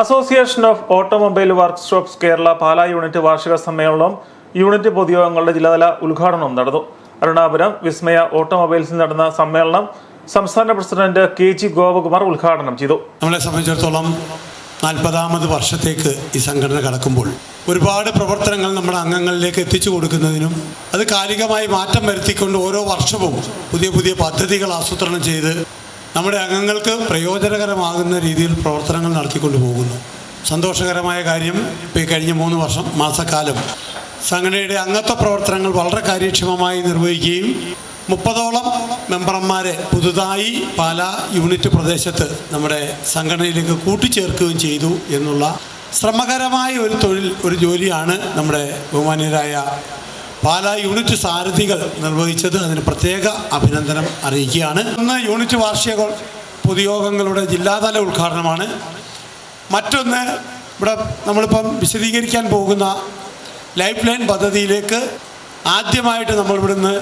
Association of automobile workshops Kerala Pala unit വാർഷിക സമ്മേളനം unit പൊതുയോഗങ്ങളുടെ ജില്ലാതല ഉദ്ഘാടനം നടന്നു. അരുണാപുരം വിസ്മയ ഓട്ടോമൊബൈൽസിൽ നടന്ന സമ്മേളനം സംസ്ഥാന പ്രസിഡന്റ് കെ ജി ഗോപകുമാർ ഉദ്ഘാടനം ചെയ്തു. നമ്മളെ സംബന്ധിച്ചിടത്തോളം നാൽപ്പതാമത് വർഷത്തേക്ക് ഈ സംഘടന കടക്കുമ്പോൾ ഒരുപാട് പ്രവർത്തനങ്ങൾ നമ്മുടെ അംഗങ്ങളിലേക്ക് എത്തിച്ചു കൊടുക്കുന്നതിനും അത് കാലികമായി മാറ്റം വരുത്തിക്കൊണ്ട് ഓരോ വർഷവും പുതിയ പുതിയ പദ്ധതികൾ ആസൂത്രണം ചെയ്ത് നമ്മുടെ അംഗങ്ങൾക്ക് പ്രയോജനകരമാകുന്ന രീതിയിൽ പ്രവർത്തനങ്ങൾ നടത്തിക്കൊണ്ടുപോകുന്നു. സന്തോഷകരമായ കാര്യം ഈ കഴിഞ്ഞ മൂന്ന് വർഷം മാസക്കാലം സംഘടനയുടെ അംഗത്വ പ്രവർത്തനങ്ങൾ വളരെ കാര്യക്ഷമമായി നിർവഹിക്കുകയും മുപ്പതോളം മെമ്പർമാരെ പുതുതായി പാല യൂണിറ്റ് പ്രദേശത്ത് നമ്മുടെ സംഘടനയിലേക്ക് കൂട്ടിച്ചേർക്കുകയും ചെയ്തു എന്നുള്ള ശ്രമകരമായ ഒരു തൊഴിൽ ഒരു ജോലിയാണ് നമ്മുടെ ബഹുമാന്യരായ പാലാ യൂണിറ്റ് സാരഥികൾ നിർവഹിച്ചത് അതിന് പ്രത്യേക അഭിനന്ദനം അറിയിക്കുകയാണ്. ഇന്ന് യൂണിറ്റ് വാർഷിക പൊതുയോഗങ്ങളുടെ ജില്ലാതല ഉദ്ഘാടനമാണ്. മറ്റൊന്ന് ഇവിടെ നമ്മളിപ്പം വിശദീകരിക്കാൻ പോകുന്ന ലൈഫ് ലൈൻ പദ്ധതിയിലേക്ക് ആദ്യമായിട്ട് നമ്മൾ ഇവിടുന്ന്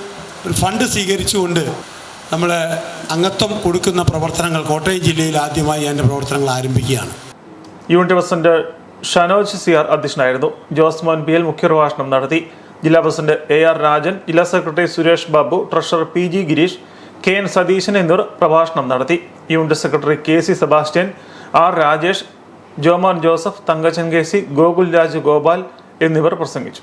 ഒരു ഫണ്ട് സ്വീകരിച്ചുകൊണ്ട് നമ്മൾ അംഗത്വം കൊടുക്കുന്ന പ്രവർത്തനങ്ങൾ കോട്ടയം ജില്ലയിൽ ആദ്യമായി അതിന്റെ പ്രവർത്തനങ്ങൾ ആരംഭിക്കുകയാണ്. Unit president Shanoj C R അധ്യക്ഷനായിരുന്നു. ജോസ്മോൻ മോൻ പി എൽ മുഖ്യപ്രഭാഷണം നടത്തി. ജില്ലാ പ്രസിഡന്റ് എ ആർ രാജൻ ജില്ലാ secretary Suresh Babu treasurer P G Girish K N Satheesan എന്നിവർ പ്രഭാഷണം നടത്തി. Unit secretary K C Sebastian R Rajesh Jomon Joseph Thankachan K C Gokul Raj Gopal എന്നിവർ പ്രസംഗിച്ചു.